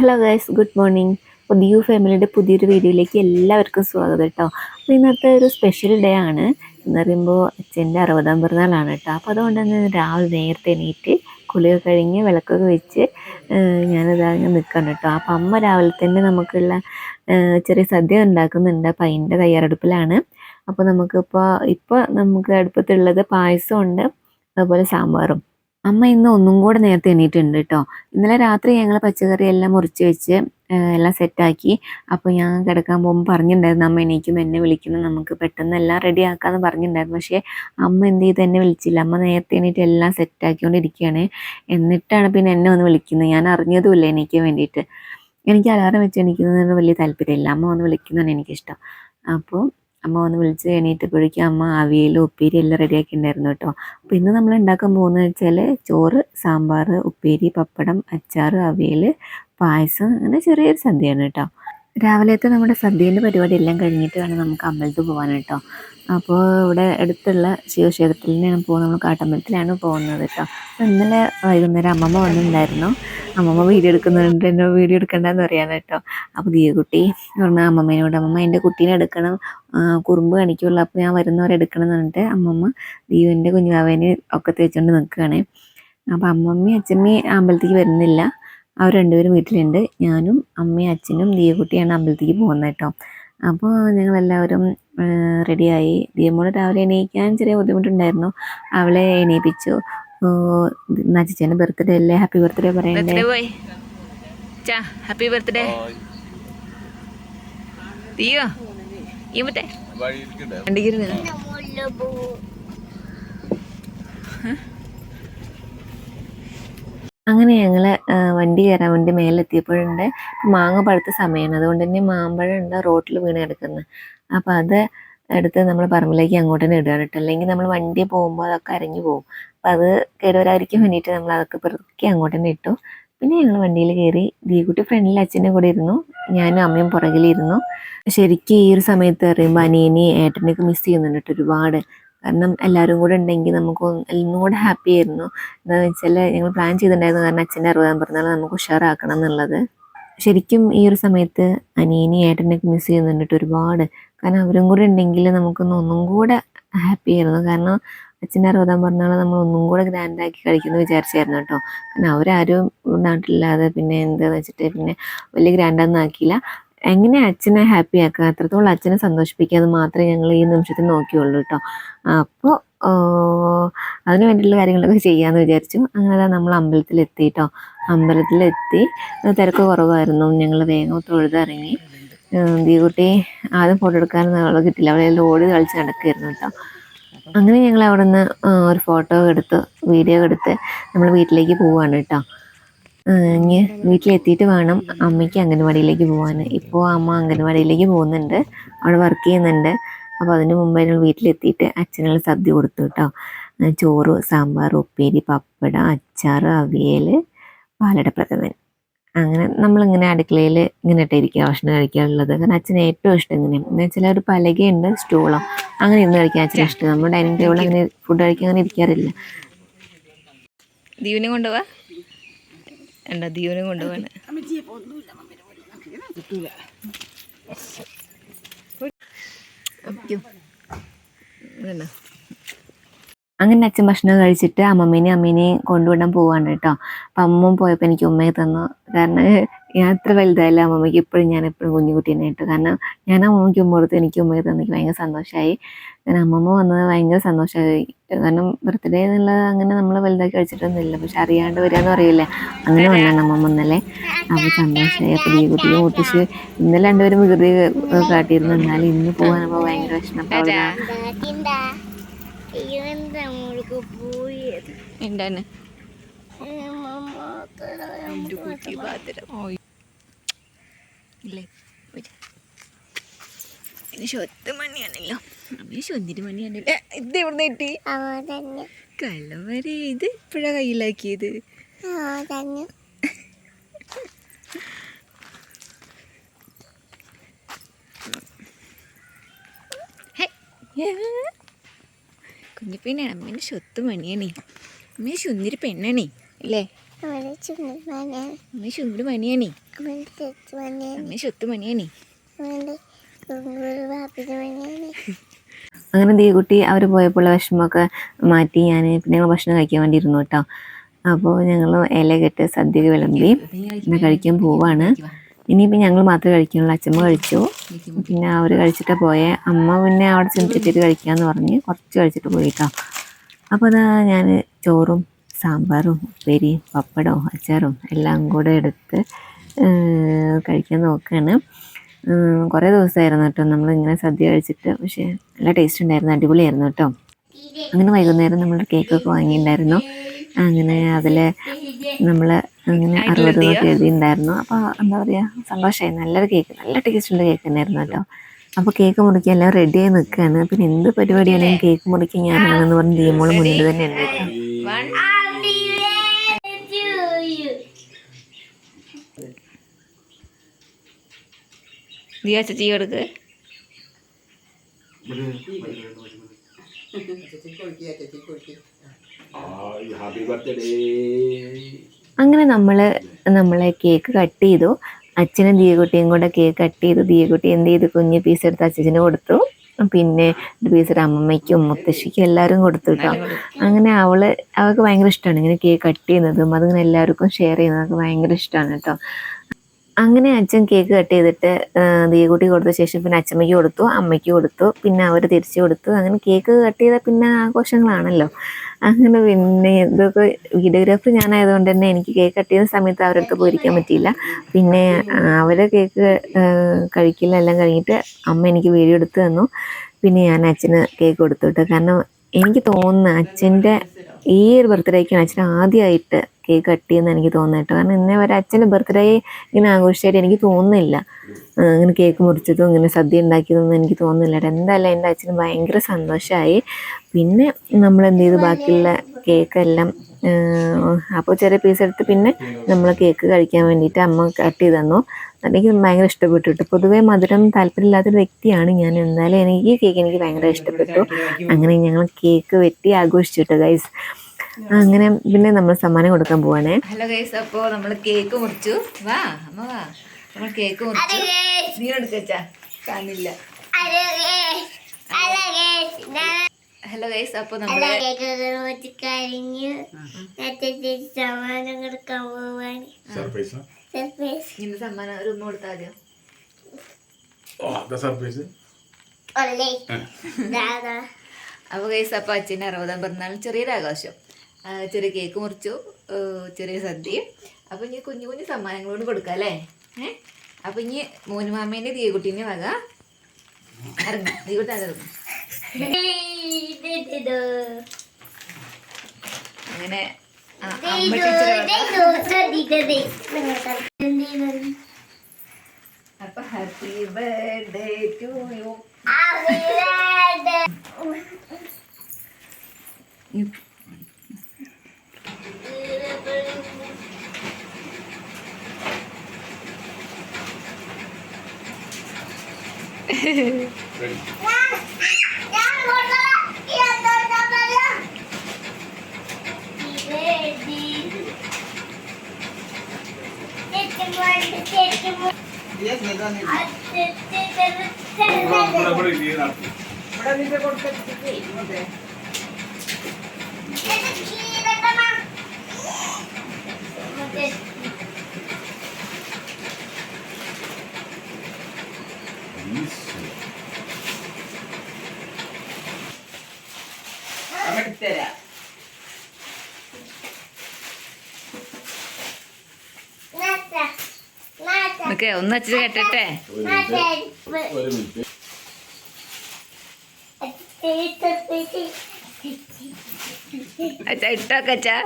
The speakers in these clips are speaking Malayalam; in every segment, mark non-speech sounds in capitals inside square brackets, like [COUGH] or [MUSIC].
ഹലോ ഗൈസ് ഗുഡ് മോർണിംഗ് പുതിയ ഫാമിലിയുടെ പുതിയൊരു വീഡിയോയിലേക്ക് എല്ലാവർക്കും സ്വാഗതം കേട്ടോ. അപ്പോൾ ഇന്നത്തെ ഒരു സ്പെഷ്യൽ ഡേ ആണ്. എന്ന് പറയുമ്പോൾ അച്ഛന്റെ അറുപതാം പിറന്നാളാണ് കേട്ടോ. അപ്പോൾ അതുകൊണ്ട് തന്നെ രാവിലെ നേരത്തെ എണീറ്റ് കുളിയൊക്കെ കഴിഞ്ഞ് വിളക്കൊക്കെ വെച്ച് ഞാനത് അങ്ങ് നിൽക്കണം കേട്ടോ. അപ്പോൾ അമ്മ രാവിലെ തന്നെ നമുക്കുള്ള ചെറിയ സദ്യ ഉണ്ടാക്കുന്നുണ്ട്. അപ്പോൾ അതിന്റെ തയ്യാറെടുപ്പിലാണ്. അപ്പോൾ നമുക്കിപ്പോൾ ഇപ്പോൾ നമുക്ക് അടുപ്പത്തുള്ളത് പായസമുണ്ട്. അതുപോലെ സാമ്പാറും. അമ്മ ഇന്ന് ഒന്നും കൂടെ നേരത്തെ എണീറ്റുണ്ട് കേട്ടോ ഇന്നലെ രാത്രി ഞങ്ങൾ പച്ചക്കറി എല്ലാം മുറിച്ച് വെച്ച് എല്ലാം സെറ്റാക്കി. അപ്പോൾ ഞാൻ കിടക്കാൻ പോകുമ്പോൾ പറഞ്ഞിട്ടുണ്ടായിരുന്നു അമ്മ എണീക്കും എന്നെ വിളിക്കുന്നു നമുക്ക് പെട്ടെന്ന് എല്ലാം റെഡി ആക്കാമെന്ന് പറഞ്ഞിട്ടുണ്ടായിരുന്നു പക്ഷേ അമ്മ എന്ത് ചെയ്ത്? എന്നെ വിളിച്ചില്ല. അമ്മ നേരത്തെ എണീറ്റ് എല്ലാം സെറ്റാക്കിക്കൊണ്ടിരിക്കുകയാണ്. എന്നിട്ടാണ് പിന്നെ എന്നെ ഒന്ന് വിളിക്കുന്നത്. ഞാൻ അറിഞ്ഞതുമില്ല എണീക്കാൻ വേണ്ടിയിട്ട്. എനിക്ക് അലാറം വെച്ച് എണീക്കുന്നതിന് വലിയ താല്പര്യമില്ല. അമ്മ ഒന്ന് വിളിക്കുന്നതാണ് എനിക്കിഷ്ടം. അപ്പോൾ അമ്മ വന്ന് വിളിച്ച് എണീറ്റപ്പോഴേക്കും അമ്മ അവിയൽ ഉപ്പേരി എല്ലാം റെഡിയാക്കിയിട്ടുണ്ടായിരുന്നു കേട്ടോ. അപ്പോൾ ഇന്ന് നമ്മൾ ഉണ്ടാക്കാൻ പോകുന്നത് വെച്ചാൽ ചോറ് സാമ്പാർ ഉപ്പേരി പപ്പടം അച്ചാർ അവിയൽ പായസം അങ്ങനെ ചെറിയൊരു സദ്യയാണ് കേട്ടോ. രാവിലത്തെ നമ്മുടെ സദ്യേന്റെ പരിപാടി എല്ലാം കഴിഞ്ഞിട്ട് വേണം നമുക്ക് അമ്പലത്തിൽ പോകാൻ കേട്ടോ. അപ്പോൾ ഇവിടെ അടുത്തുള്ള ശിവക്ഷേത്രത്തിൽ തന്നെയാണ് പോകുന്നത് നമ്മൾ കാട്ടമ്പലത്തിലാണ് പോകുന്നത് കേട്ടോ. ഇന്നലെ വൈകുന്നേരം അമ്മമ്മ വന്നിട്ടുണ്ടായിരുന്നു. അമ്മമ്മ വീഡിയോ എടുക്കുന്നുണ്ട്. എന്നെ വീഡിയോ എടുക്കണ്ടെന്ന് പറയാൻ കേട്ടോ. അപ്പോൾ ദിയകുട്ടി പറഞ്ഞ അമ്മമ്മേനോട് അമ്മമ്മ എന്റെ കുട്ടീനെ എടുക്കണം. കുറുമ്പ് കാണിക്കുള്ളൂ. അപ്പോൾ ഞാൻ വരുന്നവരെ എടുക്കണം എന്ന് പറഞ്ഞിട്ട് അമ്മമ്മ ദീപന്റെ കുഞ്ഞുവാവേനെ ഒക്കെ തേച്ചുകൊണ്ട് നിൽക്കുകയാണ്. അപ്പോൾ അമ്മമ്മയും അച്ഛമ്മയും അമ്പലത്തേക്ക് വരുന്നില്ല. അവർ രണ്ടുപേരും വീട്ടിലുണ്ട്. ഞാനും അമ്മയും അച്ഛനും ദിയകുട്ടിയാണ് അമ്പലത്തേക്ക് പോകുന്നത് കേട്ടോ. അപ്പോൾ ഞങ്ങളെല്ലാവരും റെഡിയായി. ദിയമോൾ രാവിലെ എണീക്കാൻ ചെറിയ ബുദ്ധിമുട്ടുണ്ടായിരുന്നു. അവളെ എണീപ്പിച്ചു. നച്ചിച്ചേന്റെ ബർത്ത്ഡേ അല്ലേ? ഹാപ്പി ബർത്ത്ഡേ പറയണ്ടേ? ഹാപ്പി ബർത്ത്ഡേ തീയോ ഈ മറ്റേ? വണ്ടിക്കിരുന്ന് അങ്ങനെ ഞങ്ങൾ വണ്ടി കയറാൻ വേണ്ടി മേലെത്തിയപ്പോഴുണ്ട്. മാങ്ങ പഴുത്ത സമയമാണ് അതുകൊണ്ട് തന്നെ മാമ്പഴം ഉണ്ട് റോട്ടിൽ വീണ് കിടക്കുന്നത് അപ്പോൾ അത് എടുത്ത് നമ്മൾ പറമ്പിലേക്ക് അങ്ങോട്ട് തന്നെ ഇടുകയാണ് കേട്ടോ. അല്ലെങ്കിൽ നമ്മൾ വണ്ടി പോകുമ്പോൾ അതൊക്കെ അരഞ്ഞു പോകും. അപ്പോൾ അത് കയറുവരായിരിക്കും വേണ്ടിയിട്ട് നമ്മൾ അതൊക്കെ പെറുക്കി അങ്ങോട്ട് തന്നെ ഇട്ടു. പിന്നെ ഞങ്ങൾ വണ്ടിയിൽ കയറി ദീകുട്ടി ഫ്രണ്ടിൽ അച്ഛന്റെ കൂടെ ഇരുന്നു. ഞാനും അമ്മയും പുറകിലിരുന്നു. ശരിക്കും ഈ ഒരു സമയത്ത് പറയുമ്പോൾ അനിയനെ ഏട്ടനെയൊക്കെ മിസ് ചെയ്യുന്നുണ്ട് ഒരുപാട്. കാരണം എല്ലാവരും കൂടെ ഉണ്ടെങ്കിൽ നമുക്ക് എല്ലാം കൂടെ ഹാപ്പി ആയിരുന്നു. എന്താണെന്ന് വെച്ചാൽ ഞങ്ങൾ പ്ലാൻ ചെയ്തിട്ടുണ്ടായിരുന്നു. കാരണം അച്ഛന്റെ അറുപതാം പിറന്നാൾ നമുക്ക് ഉഷാറാക്കണം എന്നുള്ളത്. ശരിക്കും ഈ ഒരു സമയത്ത് അനിയനെ ഏട്ടനെയൊക്കെ മിസ് ചെയ്യുന്നുണ്ട് ഒരുപാട്. കാരണം അവരും കൂടെ ഉണ്ടെങ്കിൽ നമുക്കൊന്ന് ഒന്നും കൂടെ ഹാപ്പി ആയിരുന്നു. കാരണം അച്ഛന്റെ അറുപതാം പറഞ്ഞാൽ നമ്മൾ ഒന്നും കൂടെ ഗ്രാൻഡാക്കി കഴിക്കുമെന്ന് വിചാരിച്ചായിരുന്നു കേട്ടോ. കാരണം അവരാരും നാട്ടിലില്ലാതെ പിന്നെ എന്താണെന്ന് വെച്ചിട്ട് പിന്നെ വലിയ ഗ്രാൻഡൊന്നും ആക്കിയില്ല. എങ്ങനെ അച്ഛനെ ഹാപ്പി ആക്കുക? എത്രത്തോളം അച്ഛനെ സന്തോഷിപ്പിക്കുക എന്ന് മാത്രമേ ഞങ്ങൾ ഈ നിമിഷത്തിൽ നോക്കിയുള്ളൂ കേട്ടോ അപ്പോൾ അതിന് വേണ്ടിയിട്ടുള്ള കാര്യങ്ങളൊക്കെ ചെയ്യാമെന്ന് വിചാരിച്ചു. അങ്ങനെ നമ്മൾ അമ്പലത്തിലെത്തി കേട്ടോ അമ്പലത്തിലെത്തി. തിരക്ക് കുറവായിരുന്നു. ഞങ്ങൾ വേഗം തൊഴുതിറങ്ങി. ദീകുട്ടി ആദ്യം ഫോട്ടോ എടുക്കാനൊന്നും അവളെ കിട്ടില്ല. അവളെ ഓടി കളിച്ച് നടക്കുകയായിരുന്നു കേട്ടോ അങ്ങനെ ഞങ്ങൾ അവിടെ നിന്ന് ഒരു ഫോട്ടോ എടുത്ത് വീഡിയോ എടുത്ത് നമ്മൾ വീട്ടിലേക്ക് പോവുകയാണ് കേട്ടോ ഇനി വീട്ടിലെത്തിയിട്ട് വേണം അമ്മയ്ക്ക് അംഗൻവാടിയിലേക്ക് പോകാൻ ഇപ്പോൾ അമ്മ അംഗൻവാടിയിലേക്ക് പോകുന്നുണ്ട്. അവിടെ വർക്ക് ചെയ്യുന്നുണ്ട്. അപ്പോൾ അതിന് മുമ്പ് ഞങ്ങൾ വീട്ടിലെത്തിയിട്ട് അച്ഛനുള്ള സദ്യ കൊടുത്തു കേട്ടോ ചോറ് സാമ്പാർ ഉപ്പേരി പപ്പടം അച്ചാർ അവിയൽ പാലട പ്രഥമൻ. അങ്ങനെ നമ്മളിങ്ങനെ അടുക്കളയിൽ ഇങ്ങനെ ഇട്ടിരിക്കുക ഭക്ഷണം കഴിക്കാറുള്ളത് കാരണം അച്ഛന് ഏറ്റവും ഇഷ്ടം ഇങ്ങനെയാണ്. എന്ന് വെച്ചാൽ ഒരു പലകയുണ്ട് സ്റ്റൂളോ. അങ്ങനെ ഇരുന്ന് കഴിക്കാൻ അച്ഛന് ഇഷ്ടം. നമ്മൾ ഡൈനിങ് ടേബിൾ അങ്ങനെ ഫുഡ് കഴിക്കാൻ അങ്ങനെ ഇരിക്കാറില്ല. ദീപിനെ കൊണ്ടുപോവാ എന്താ ദീവനും കൊണ്ടുപോവാണ്. വേണ്ട അങ്ങനെ അച്ഛൻ ഭക്ഷണം കഴിച്ചിട്ട് അമ്മമ്മേനെയും അമ്മേനെയും കൊണ്ടുവിടാൻ പോവാണ് കേട്ടോ. അപ്പം അമ്മ പോയപ്പോൾ എനിക്ക് ഉമ്മയെ തന്നു. കാരണം ഞാൻ അത്ര വലുതായില്ല. അമ്മമ്മയ്ക്ക് ഇപ്പോഴും ഞാൻ എപ്പോഴും കുഞ്ഞുകുട്ടീനെ ഇട്ടു കാരണം ഞാൻ അമ്മമ്മയ്ക്ക് ഉമ്മ കൊടുത്ത് എനിക്ക് ഉമ്മയെ തന്നു. എനിക്ക് ഭയങ്കര സന്തോഷമായി കാരണം അമ്മമ്മ വന്നത് ഭയങ്കര സന്തോഷമായി കാരണം ബർത്ത്ഡേ എന്നുള്ളത് അങ്ങനെ നമ്മൾ വലുതാക്കി കഴിച്ചിട്ടൊന്നുമില്ല പക്ഷെ അറിയാണ്ട് വരിക എന്ന് പറയില്ലേ അങ്ങനെ വന്നാണ് അമ്മമ്മ ഇന്നലെ. അപ്പോൾ സന്തോഷമായി അപ്പോൾ ഈ കുട്ടിയെ മുട്ടിച്ച് ഇന്നലെ രണ്ടുപേരും വികൃതി കാട്ടിയിരുന്നു. എന്നാലും ഇന്ന് പോകാൻ അപ്പോൾ ഭയങ്കര വിഷമം. അപ്പോൾ അവിടെ എന്താണ്? ശൊത്ത് മണിയാണല്ലോ. അമ്മ ശൊന്നിട്ട് മണിയാണല്ലോ? ഇത് എവിടെ കിട്ടി? കള്ളവരെ ഇത് ഇപ്പോഴാ കയ്യിലാക്കിയത്? ഹേ. കുഞ്ഞു പെണ്ണാണ് അമ്മേനെ ശൊത്ത് മണിയാണേ അമ്മേ ചുന്തിരി പെണ്ണാണേ അല്ലേ? അമ്മ അമ്മേ മണിയാണി അമ്മ സ്വത്ത് മണിയാണി അങ്ങനെ ദീകുട്ടി അവർ പോയപ്പോഴുള്ള വിഷമമൊക്കെ മാറ്റി ഞാൻ പിന്നെ ഞങ്ങൾ ഭക്ഷണം കഴിക്കാൻ വേണ്ടി ഇരുന്നു കേട്ടോ. അപ്പോൾ ഞങ്ങൾ ഇല കെട്ട് സദ്യ വിളമ്പി പിന്നെ കഴിക്കാൻ പോവാണ്. ഇനിയിപ്പോൾ ഞങ്ങൾ മാത്രമേ കഴിക്കുന്നുള്ളൂ. അച്ഛമ്മ കഴിച്ചു. പിന്നെ അവർ കഴിച്ചിട്ട് പോയേ. അമ്മ പിന്നെ അവിടെ ചെന്നിട്ട് കഴിക്കാമെന്ന് പറഞ്ഞ് കുറച്ച് കഴിച്ചിട്ട് പോയി കേട്ടോ അപ്പോൾ അതാ ഞാൻ ചോറും സാമ്പാറും ഉപ്പേരിയും പപ്പടവും അച്ചാറും എല്ലാം കൂടെ എടുത്ത് കഴിക്കാൻ നോക്കുകയാണ് കുറേ ദിവസമായിരുന്നു കേട്ടോ നമ്മളിങ്ങനെ സദ്യ കഴിച്ചിട്ട്. പക്ഷേ നല്ല ടേസ്റ്റ് ഉണ്ടായിരുന്നു. അടിപൊളിയായിരുന്നു കേട്ടോ. അങ്ങനെ വൈകുന്നേരം നമ്മൾ കേക്കൊക്കെ വാങ്ങിയിട്ടുണ്ടായിരുന്നു. അങ്ങനെ അതിൽ നമ്മൾ അങ്ങനെ അറുപത് എന്നൊക്കെ എഴുതിയിട്ടുണ്ടായിരുന്നു. അപ്പോൾ എന്താ പറയുക സന്തോഷമായി നല്ലൊരു കേക്ക് നല്ല ടേസ്റ്റുള്ള കേക്ക് തന്നെയായിരുന്നു കേട്ടോ. അപ്പോൾ കേക്ക് മുറിക്കാൻ എല്ലാം റെഡിയായി നിൽക്കുകയാണ് പിന്നെ എന്ത് പരിപാടിയാണെങ്കിലും കേക്ക് മുറിക്കാൻ ഞാനാണെന്ന് പറഞ്ഞ് ദീമോൾ മുന്നിൽ തന്നെ ഉണ്ട് ചേച്ചി ദിയാ ചേച്ചി കൊടുക്കുക അങ്ങനെ നമ്മൾ നമ്മളെ കേക്ക് കട്ട് ചെയ്തു. അച്ഛനും ദിയകുട്ടിയും കൂടെ കേക്ക് കട്ട് ചെയ്തു. ദിയകുട്ടി എന്ത് ചെയ്തു? കുഞ്ഞു പീസ് എടുത്ത് അച്ഛന് കൊടുത്തു. പിന്നെ ഒരു പീസ് ഒരു അമ്മമ്മയ്ക്കും മുത്തശ്ശിക്കും എല്ലാവരും കൊടുത്തു കേട്ടോ അങ്ങനെ അവൾ അവൾക്ക് ഭയങ്കര ഇഷ്ടമാണ് ഇങ്ങനെ കേക്ക് കട്ട് ചെയ്യുന്നതും അതിങ്ങനെ എല്ലാവർക്കും ഷെയർ ചെയ്യുന്നതൊക്കെ ഭയങ്കര ഇഷ്ടമാണ് കേട്ടോ അങ്ങനെ അച്ഛൻ കേക്ക് കട്ട് ചെയ്തിട്ട് ദീകുട്ടി കൊടുത്ത ശേഷം പിന്നെ അച്ഛമ്മയ്ക്ക് കൊടുത്തു അമ്മയ്ക്ക് കൊടുത്തു പിന്നെ അവർ തിരിച്ചു കൊടുത്തു. അങ്ങനെ കേക്ക് കട്ട് ചെയ്താൽ പിന്നെ ആഘോഷങ്ങളാണല്ലോ. അങ്ങനെ പിന്നെ ഇതൊക്കെ വീഡിയോഗ്രാഫർ ഞാനായതുകൊണ്ട് തന്നെ എനിക്ക് കേക്ക് കട്ട് ചെയ്യുന്ന സമയത്ത് അവരുടെ അടുത്ത് പോയിരിക്കാൻ പറ്റിയില്ല. പിന്നെ അവരെ കേക്ക് കഴിക്കില്ല എല്ലാം കഴിഞ്ഞിട്ട് അമ്മ എനിക്ക് വീഡിയോ എടുത്ത് തന്നു. പിന്നെ ഞാൻ അച്ഛന് കേക്ക് കൊടുത്തു കേട്ടോ. കാരണം എനിക്ക് തോന്നുന്നു അച്ഛന്റെ ഈ ഒരു ബർത്ത്ഡേക്കാണ് അച്ഛൻ ആദ്യമായിട്ട് കേക്ക് കട്ട് ചെയ്യുന്ന എനിക്ക് തോന്നുന്നു കേട്ടോ കാരണം ഇന്നേ വരെ അച്ഛന്റെ ബർത്ത്ഡേ ഇങ്ങനെ ആഘോഷിച്ചായിട്ട് എനിക്ക് തോന്നുന്നില്ല. ഇങ്ങനെ കേക്ക് മുറിച്ചതും ഇങ്ങനെ സദ്യ ഉണ്ടാക്കിയതൊന്നും എനിക്ക് തോന്നുന്നില്ല. എന്തായാലും എന്റെ അച്ഛന് ഭയങ്കര സന്തോഷമായി പിന്നെ നമ്മൾ എന്ത് ചെയ്തു? ബാക്കിയുള്ള കേക്കെല്ലാം അപ്പോൾ ചെറിയ പീസ് എടുത്ത് പിന്നെ നമ്മൾ കേക്ക് കഴിക്കാൻ വേണ്ടിയിട്ട് അമ്മ കട്ട് ചെയ്ത് തന്നു. എനിക്ക് ഭയങ്കര ഇഷ്ടപ്പെട്ടു കേട്ടോ. പൊതുവേ മധുരം താല്പര്യമില്ലാത്തൊരു വ്യക്തിയാണ് ഞാൻ. എന്നാലും എനിക്ക് കേക്ക് എനിക്ക് ഭയങ്കര ഇഷ്ടപ്പെട്ടു. അങ്ങനെ ഞങ്ങൾ കേക്ക് വെട്ടി ആഘോഷിച്ചു കേട്ടോ ഗൈസ് അങ്ങനെ പിന്നെ നമ്മൾ സമ്മാനം കൊടുക്കാൻ പോവാണേ. ഹലോ ഗൈസ് അപ്പോൾ നമ്മൾ കേക്ക് മുറിച്ചു. വാ അമ്മ വാ. നമ്മൾ കേക്ക് മുറിച്ചു. നീ എടുക്കച്ചാ കാണില്ല. Hello guys. അപ്പൊ നേരത്തെ സമാനം കൊടുക്കാൻ പോവാണ്. ഇന്ന് സമ്മാനം ഒരു ഉമ്മ കൊടുത്താൽ മതിയോ? അപ്പോൾ ഗൈസ് അപ്പോൾ അച്ഛന്റെ അറുപതാം പിറന്നാൾ ചെറിയൊരു ആഘോഷം ചെറിയ കേക്ക് മുറിച്ചു. ചെറിയ സദ്യയും അപ്പോൾ ഇനി കുഞ്ഞു കുഞ്ഞു സമ്മാനങ്ങളോട് കൊടുക്കാം അല്ലേ? ഏഹ് അപ്പോൾ ഇനി മോനുമാമേന്റെ തീയക്കുട്ടീന്റെ വക ഇറങ്ങാം. അതിറങ്ങും അങ്ങനെ അമ്മ ടീച്ചറെ വക. അപ്പോൾ happy birthday to you happy ഒന്ന് അച്ഛൻ കേട്ടട്ടെ ഒരു മിനിറ്റ് അച്ഛാ ഇട്ടോക്കെ അച്ഛാ.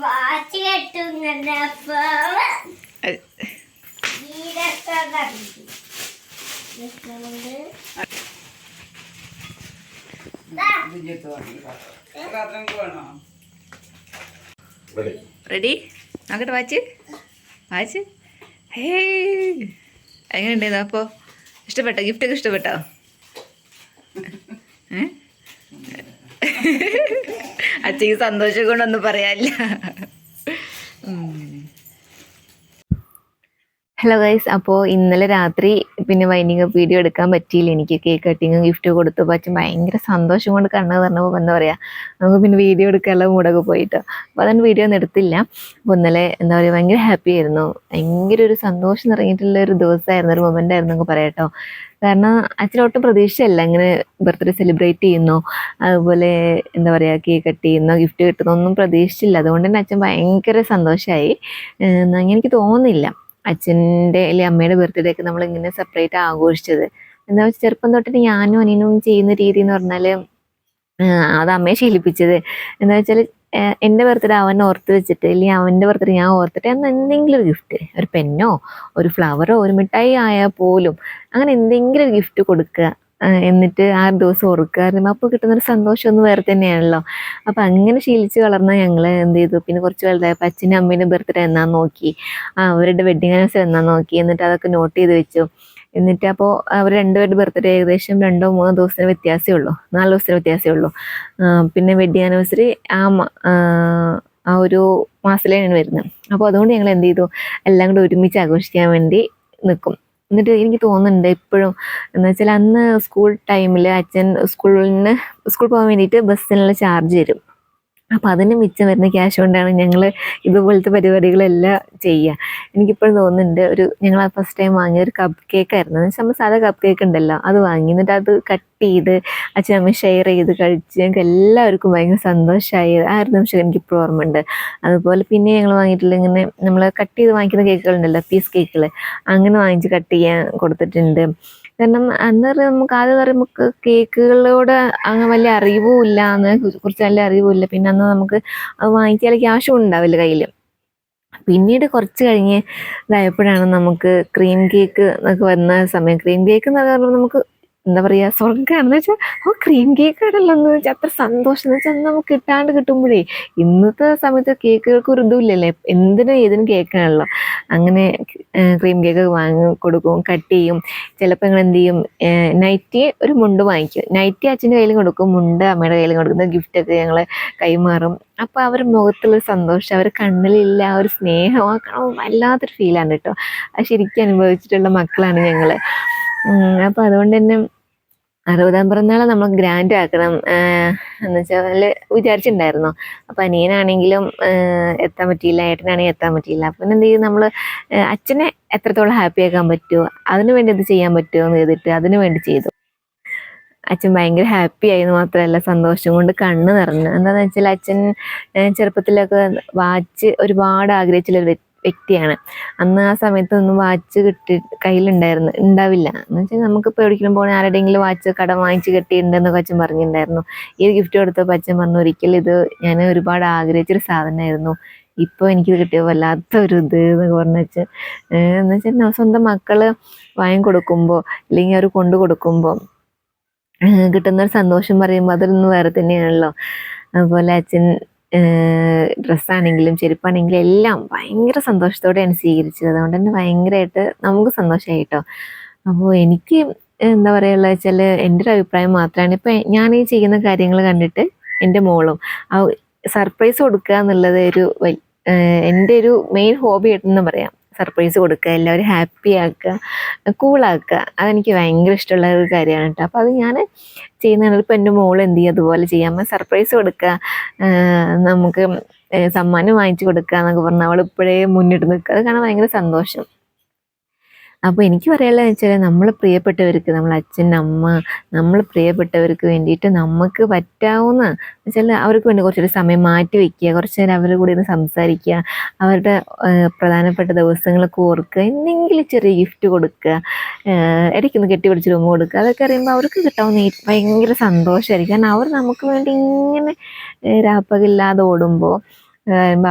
വാച്ച് റെഡി റെഡി നോക്കട്ടെ വാച്ച്. വാച്ച്. ഹേ എങ്ങനെയുണ്ടായിരുന്നു അപ്പോൾ ഇഷ്ടപ്പെട്ടോ? ഗിഫ്റ്റൊക്കെ ഇഷ്ടപ്പെട്ടോ? ഏ? [LAUGHS] അച്ഛക്ക് സന്തോഷം കൊണ്ടൊന്നും പറയാനില്ല. ഹലോ ഗൈസ് അപ്പോൾ ഇന്നലെ രാത്രി പിന്നെ വൈൻഡിങ് വീഡിയോ എടുക്കാൻ പറ്റിയില്ല. എനിക്ക് കേക്ക് കട്ടിങ്ങും ഗിഫ്റ്റ് കൊടുത്തു. പക്ഷെ ഭയങ്കര സന്തോഷം കൊണ്ട് കണ്ണ് പറഞ്ഞപ്പോൾ എന്താ പറയുക നമുക്ക് പിന്നെ വീഡിയോ എടുക്കാനുള്ള മൂടൊക്കെ പോയിട്ട്. അപ്പോൾ അതുകൊണ്ട് വീഡിയോ ഒന്നും എടുത്തില്ല. അപ്പോൾ ഇന്നലെ എന്താ പറയുക ഭയങ്കര ഹാപ്പി ആയിരുന്നു. ഭയങ്കര ഒരു സന്തോഷം നിറങ്ങിയിട്ടുള്ള ഒരു ദിവസമായിരുന്നു ഒരു മൊമെന്റ് ആയിരുന്നു എന്ന് പറയാട്ടോ. കാരണം അച്ഛനൊട്ടും പ്രതീക്ഷയല്ല ഇങ്ങനെ ബർത്ത്ഡേ സെലിബ്രേറ്റ് ചെയ്യുന്നു. അതുപോലെ എന്താ പറയുക കേക്ക് കട്ട് ചെയ്യുന്നു ഗിഫ്റ്റ് കിട്ടുന്നു. ഒന്നും പ്രതീക്ഷിച്ചില്ല. അതുകൊണ്ട് തന്നെ അച്ഛൻ ഭയങ്കര സന്തോഷമായി അങ്ങനെ എനിക്ക് തോന്നുന്നില്ല. അച്ഛന്റെ അല്ലെങ്കിൽ അമ്മയുടെ ബർത്ത്ഡേ ഒക്കെ നമ്മൾ ഇങ്ങനെ സെപ്പറേറ്റ് ആഘോഷിച്ചത്. എന്താ വെച്ചാൽ ചെറുപ്പം തൊട്ടിട്ട് ഞാനും അനിയനും ചെയ്യുന്ന രീതി എന്ന് പറഞ്ഞാൽ അത് അമ്മയെ ശീലിപ്പിച്ചത്. എന്താ വെച്ചാൽ എന്റെ ബർത്ത്ഡേ അവൻ ഓർത്ത് വെച്ചിട്ട് അല്ലെങ്കിൽ അവന്റെ ബർത്ത്ഡേ ഞാൻ ഓർത്തിട്ട് അന്ന് എന്തെങ്കിലും ഒരു ഗിഫ്റ്റ് ഒരു പെന്നോ ഒരു ഫ്ലവറോ ഒരു മിഠായി ആയാൽ പോലും അങ്ങനെ എന്തെങ്കിലും ഒരു ഗിഫ്റ്റ് കൊടുക്കുക. എന്നിട്ട് ആ ദിവസം ഓർക്കുമായിരുന്നു അപ്പോൾ കിട്ടുന്നൊരു സന്തോഷം ഒന്ന് വേറെ തന്നെയാണല്ലോ. അപ്പം അങ്ങനെ ശീലിച്ച് വളർന്ന ഞങ്ങൾ എന്ത് ചെയ്തു? പിന്നെ കുറച്ച് വലുതായപ്പോൾ അച്ഛനും അമ്മേന്റെ ബർത്ത്ഡേ എന്നാ നോക്കി. അവരുടെ വെഡിങ് ആനിവേഴ്സറി എന്നാ നോക്കി. എന്നിട്ട് അതൊക്കെ നോട്ട് ചെയ്ത് വെച്ചു. എന്നിട്ട് അപ്പോൾ അവർ രണ്ടുപേരുടെ ബർത്ത്ഡേ ഏകദേശം രണ്ടോ മൂന്നോ ദിവസത്തിന് വ്യത്യാസമേ ഉള്ളൂ. നാല് ദിവസത്തിന് വ്യത്യാസമേ ഉള്ളൂ. പിന്നെ വെഡിങ് ആനിവേഴ്സറി ആ, ആ ഒരു മാസത്തിലാണ് വരുന്നത്. അപ്പോൾ അതുകൊണ്ട് ഞങ്ങൾ എന്ത് ചെയ്തു? എല്ലാം കൂടെ ഒരുമിച്ച് ആഘോഷിക്കാൻ വേണ്ടി നിൽക്കും. എന്നിട്ട് എനിക്ക് തോന്നുന്നുണ്ട് ഇപ്പോഴും. എന്ന് വെച്ചാൽ അന്ന് സ്കൂൾ ടൈമിൽ അച്ഛൻ സ്കൂളിന് സ്കൂൾ പോകാൻ വേണ്ടിയിട്ട് ബസ്സിനുള്ള ചാർജ് തരും. അപ്പോൾ അതിന് മിച്ചം വരുന്ന ക്യാഷ് കൊണ്ടാണ് ഞങ്ങൾ ഇതുപോലത്തെ പരിപാടികളെല്ലാം ചെയ്യുക എനിക്കിപ്പോഴും തോന്നുന്നുണ്ട് ഒരു ഞങ്ങൾ ആ ഫസ്റ്റ് ടൈം വാങ്ങിയ ഒരു കപ്പ് കേക്ക് ആയിരുന്നു. എന്ന് വെച്ചാൽ നമ്മൾ സാധാ കപ്പ് കേക്ക് ഉണ്ടല്ലോ അത് വാങ്ങി. എന്നിട്ട് അത് കട്ട് ചെയ്ത് അച്ഛൻ അമ്മ ഷെയർ ചെയ്ത് കഴിച്ച് ഞങ്ങൾക്ക് എല്ലാവർക്കും ഭയങ്കര സന്തോഷമായി ആ ഒരു നിമിഷം ഓർമ്മ ഉണ്ട് അതുപോലെ പിന്നെ ഞങ്ങൾ വാങ്ങിയിട്ടുള്ള ഇങ്ങനെ നമ്മൾ കട്ട് ചെയ്ത് വാങ്ങിക്കുന്ന കേക്കുകളുണ്ടല്ലോ പീസ് കേക്കുകൾ അങ്ങനെ വാങ്ങിച്ച് കട്ട് ചെയ്യാൻ കൊടുത്തിട്ടുണ്ട്. കാരണം അന്ന് നമുക്ക് ആദ്യം പറയുമ്പോൾ നമുക്ക് കേക്കുകളോട് അങ്ങനെ വലിയ അറിവും ഇല്ല അതിനെ കുറിച്ച് നല്ല അറിവും ഇല്ല പിന്നെ അന്ന് നമുക്ക് അത് വാങ്ങിക്കാൻ ക്യാഷും ഉണ്ടാവില്ല കയ്യിൽ പിന്നീട് കുറച്ച് കഴിഞ്ഞ് ഇതായപ്പോഴാണ് നമുക്ക് ക്രീം കേക്ക് എന്നൊക്കെ വന്ന സമയം. ക്രീം കേക്ക് എന്ന് പറയുമ്പോൾ നമുക്ക് എന്താ പറയുക സ്വർഗമാണെന്ന് വെച്ചാൽ ഓ ക്രീം കേക്ക് ആണല്ലോ എന്ന് വെച്ചാൽ അത്ര സന്തോഷം എന്ന് വെച്ചാൽ നമുക്ക് കിട്ടാണ്ട് കിട്ടുമ്പോഴേ ഇന്നത്തെ സമയത്ത് കേക്കുകൾക്ക് ഒരു ഇതുമില്ലല്ലേ എന്തിനും ഏതിനും കേക്കാണല്ലോ അങ്ങനെ ക്രീം കേക്ക് വാങ്ങി കൊടുക്കും കട്ട് ചെയ്യും. ചിലപ്പോൾ ഞങ്ങൾ എന്ത് ചെയ്യും? നൈറ്റി ഒരു മുണ്ട് വാങ്ങിക്കും. നൈറ്റി അച്ഛന്റെ കയ്യിലും കൊടുക്കും മുണ്ട് അമ്മയുടെ കയ്യിലും കൊടുക്കുന്ന ഗിഫ്റ്റൊക്കെ ഞങ്ങൾ കൈമാറും. അപ്പോൾ അവർ മുഖത്തുള്ള സന്തോഷം അവർ കണ്ണിലില്ല ആ ഒരു സ്നേഹം ആ വല്ലാത്തൊരു ഫീലാണ് കേട്ടോ. അത് ശരിക്കും അനുഭവിച്ചിട്ടുള്ള മക്കളാണ് ഞങ്ങൾ അപ്പോൾ അതുകൊണ്ട് തന്നെ അറുപതാം പിറന്നാൾ നമ്മൾ ഗ്രാൻഡ് ആക്കണം എന്ന് വെച്ചാൽ വിചാരിച്ചിട്ടുണ്ടായിരുന്നു? അപ്പം അനിയനാണെങ്കിലും എത്താൻ പറ്റിയില്ല ഏട്ടനാണെങ്കിൽ എത്താൻ പറ്റിയില്ല. അപ്പം എന്ത് ചെയ്യും? നമ്മൾ അച്ഛനെ എത്രത്തോളം ഹാപ്പി ആക്കാൻ പറ്റുമോ അതിനു വേണ്ടി ഇത് ചെയ്യാൻ പറ്റുമോ എന്ന് ചെയ്തിട്ട് അതിനു വേണ്ടി ചെയ്തു. അച്ഛൻ ഭയങ്കര ഹാപ്പി ആയെന്ന് മാത്രമല്ല സന്തോഷം കൊണ്ട് കണ്ണ് നിറഞ്ഞു. എന്താണെന്ന് വെച്ചാൽ അച്ഛൻ ചെറുപ്പത്തിലൊക്കെ വാച്ച് ഒരുപാട് ആഗ്രഹിച്ചുള്ള ഒരു വ്യക്തിയാണ്. അന്ന് ആ സമയത്തൊന്നും വാച്ച് കിട്ടി കയ്യിലുണ്ടായിരുന്നു ഉണ്ടാവില്ല. എന്ന് വെച്ചാൽ നമുക്കിപ്പോൾ എവിടേക്കെങ്കിലും പോകണേ ആരുടെയെങ്കിലും വാച്ച് കടം വാങ്ങിച്ച് കിട്ടിയിട്ടുണ്ടെന്നൊക്കെ അച്ഛൻ പറഞ്ഞിട്ടുണ്ടായിരുന്നു. ഈ ഗിഫ്റ്റ് കൊടുത്തപ്പോൾ അച്ഛൻ പറഞ്ഞു ഒരിക്കലും ഇത് ഞാൻ ഒരുപാട് ആഗ്രഹിച്ചൊരു സാധനമായിരുന്നു. ഇപ്പോൾ എനിക്കിത് കിട്ടിയ വല്ലാത്തൊരു ഇത് എന്നൊക്കെ പറഞ്ഞു വെച്ചാൽ എന്ന് വെച്ചാൽ സ്വന്തം മക്കൾ വാങ്ങി കൊടുക്കുമ്പോൾ അല്ലെങ്കിൽ അവർ കൊണ്ടു കൊടുക്കുമ്പോൾ കിട്ടുന്ന ഒരു സന്തോഷം പറയുമ്പോൾ അതൊന്നും വേറെ തന്നെയാണല്ലോ. അതുപോലെ അച്ഛൻ ഡ്രസ്സാണെങ്കിലും ചെരുപ്പാണെങ്കിലും എല്ലാം ഭയങ്കര സന്തോഷത്തോടെയാണ് സ്വീകരിച്ചത്. അതുകൊണ്ട് തന്നെ ഭയങ്കരമായിട്ട് നമുക്ക് സന്തോഷമായി കേട്ടോ അപ്പോൾ എനിക്ക് എന്താ പറയുക വെച്ചാൽ എന്റെ ഒരു അഭിപ്രായം മാത്രമാണ് ഇപ്പം ഞാൻ ഈ ചെയ്യുന്ന കാര്യങ്ങൾ കണ്ടിട്ട് എന്റെ മോളും സർപ്രൈസ് കൊടുക്കുക എന്നുള്ളത് ഒരു എന്റെ ഒരു മെയിൻ ഹോബി ആയിട്ടെന്ന് പറയാം. സർപ്രൈസ് കൊടുക്കുക എല്ലാവരും ഹാപ്പി ആക്കുക കൂളാക്കുക അതെനിക്ക് ഭയങ്കര ഇഷ്ടമുള്ള ഒരു കാര്യമാണ് കേട്ടോ അപ്പോൾ അത് ഞാൻ ചെയ്യുന്നതാണ്. ഇപ്പോൾ എന്റെ മോൾ എന്ത് ചെയ്യും? അതുപോലെ ചെയ്യാം. സർപ്രൈസ് കൊടുക്കുക നമുക്ക് സമ്മാനം വാങ്ങിച്ചു കൊടുക്കുക എന്നൊക്കെ പറഞ്ഞാൽ അവൾ ഇപ്പോഴേ മുന്നിട്ട് നിൽക്കുക. അത് കാണാൻ ഭയങ്കര സന്തോഷം. അപ്പോൾ എനിക്ക് പറയാനുള്ളത് വെച്ചാൽ നമ്മൾ പ്രിയപ്പെട്ടവർക്ക് നമ്മൾ അച്ഛൻ അമ്മ നമ്മൾ പ്രിയപ്പെട്ടവർക്ക് വേണ്ടിയിട്ട് നമുക്ക് പറ്റാവുന്ന വെച്ചാൽ അവർക്ക് വേണ്ടി കുറച്ചൊരു സമയം മാറ്റി വയ്ക്കുക കുറച്ച് നേരം അവരുടെ കൂടെ സംസാരിക്കുക അവരുടെ പ്രധാനപ്പെട്ട ദിവസങ്ങളൊക്കെ ഓർക്കുക എന്തെങ്കിലും ചെറിയ ഗിഫ്റ്റ് കൊടുക്കുക ഇടയ്ക്കൊന്ന് കെട്ടിപ്പിടിച്ച് രൂപം കൊടുക്കുക അതൊക്കെ അറിയുമ്പോൾ അവർക്ക് കിട്ടാവുന്ന ഭയങ്കര സന്തോഷമായിരിക്കും. കാരണം അവർ നമുക്ക് വേണ്ടി ഇങ്ങനെ രാപ്പകില്ലാതെ ഓടുമ്പോൾ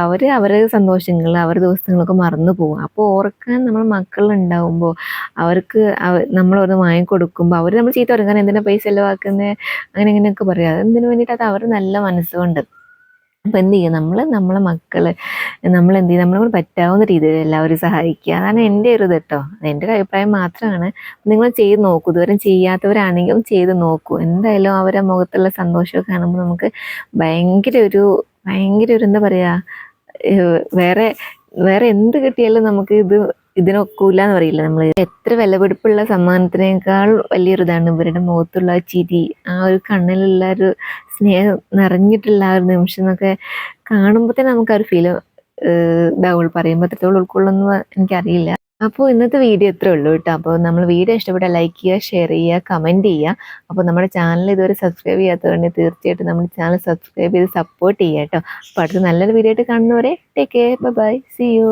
അവർ അവരുടെ സന്തോഷങ്ങൾ അവരുടെ ദിവസങ്ങളൊക്കെ മറന്നു പോകും. അപ്പോൾ ഓർക്കാൻ നമ്മൾ മക്കളുണ്ടാവുമ്പോൾ അവർക്ക് നമ്മൾ ഒന്ന് വാങ്ങിക്കൊടുക്കുമ്പോൾ അവർ നമ്മൾ ചീത്ത പറയും എന്തിനാ പൈസ ചിലവാക്കുന്നത് അങ്ങനെ ഇങ്ങനെയൊക്കെ പറയും. അതെന്തിനു വേണ്ടിയിട്ട്? അത് അവർ നല്ല മനസ്സുകൊണ്ട്. അപ്പോൾ എന്ത് ചെയ്യുക നമ്മൾ നമ്മളെ മക്കൾ നമ്മൾ എന്ത് ചെയ്യും? നമ്മളെ കൊണ്ട് പറ്റാവുന്ന രീതിയിൽ എല്ലാവരും സഹായിക്കുക. അതാണ് എന്റെ ഒരു ഇത് കേട്ടോ. എന്റെ അഭിപ്രായം മാത്രമാണ്. നിങ്ങൾ ചെയ്ത് നോക്കൂ. ഇതുവരെ ചെയ്യാത്തവരാണെങ്കിലും ചെയ്ത് നോക്കൂ. എന്തായാലും അവരുടെ മുഖത്തുള്ള സന്തോഷമൊക്കെ കാണുമ്പോൾ നമുക്ക് ഭയങ്കര ഒരു ഭയങ്കര ഒരു എന്താ പറയുക വേറെ വേറെ എന്ത് കിട്ടിയാലും നമുക്ക് ഇത് ഇതിനൊക്കൂല എന്ന് പറയില്ല നമ്മൾ എത്ര വിലപിടിപ്പുള്ള സമ്മാനത്തിനേക്കാൾ വലിയൊരു ഇതാണ് ഇവരുടെ മുഖത്തുള്ള ചിരി ആ ഒരു കണ്ണിലുള്ള ഒരു സ്നേഹം നിറഞ്ഞിട്ടുള്ള ആ ഒരു നിമിഷം എന്നൊക്കെ കാണുമ്പോൾ തന്നെ നമുക്ക് ആ ഒരു ഫീൽ ഇതാവുള്ളൂ. പറയുമ്പോൾ എത്രത്തോളം ഉൾക്കൊള്ളുന്നു എനിക്കറിയില്ല. അപ്പോൾ ഇന്നത്തെ വീഡിയോ ഇത്രേ ഉള്ളൂ കേട്ടോ. അപ്പോൾ നമ്മൾ വീഡിയോ ഇഷ്ടപ്പെട്ട ലൈക്ക് ചെയ്യുക ഷെയർ ചെയ്യുക കമന്റ് ചെയ്യുക. അപ്പോൾ നമ്മുടെ ചാനൽ ഇതുവരെ സബ്സ്ക്രൈബ് ചെയ്യാത്തതുകൊണ്ട് തീർച്ചയായിട്ടും നമ്മുടെ ചാനൽ സബ്സ്ക്രൈബ് ചെയ്ത് സപ്പോർട്ട് ചെയ്യുക കേട്ടോ. അപ്പോൾ അടുത്ത നല്ലൊരു വീഡിയോ ആയിട്ട് കാണുന്നവരെ take care bye see you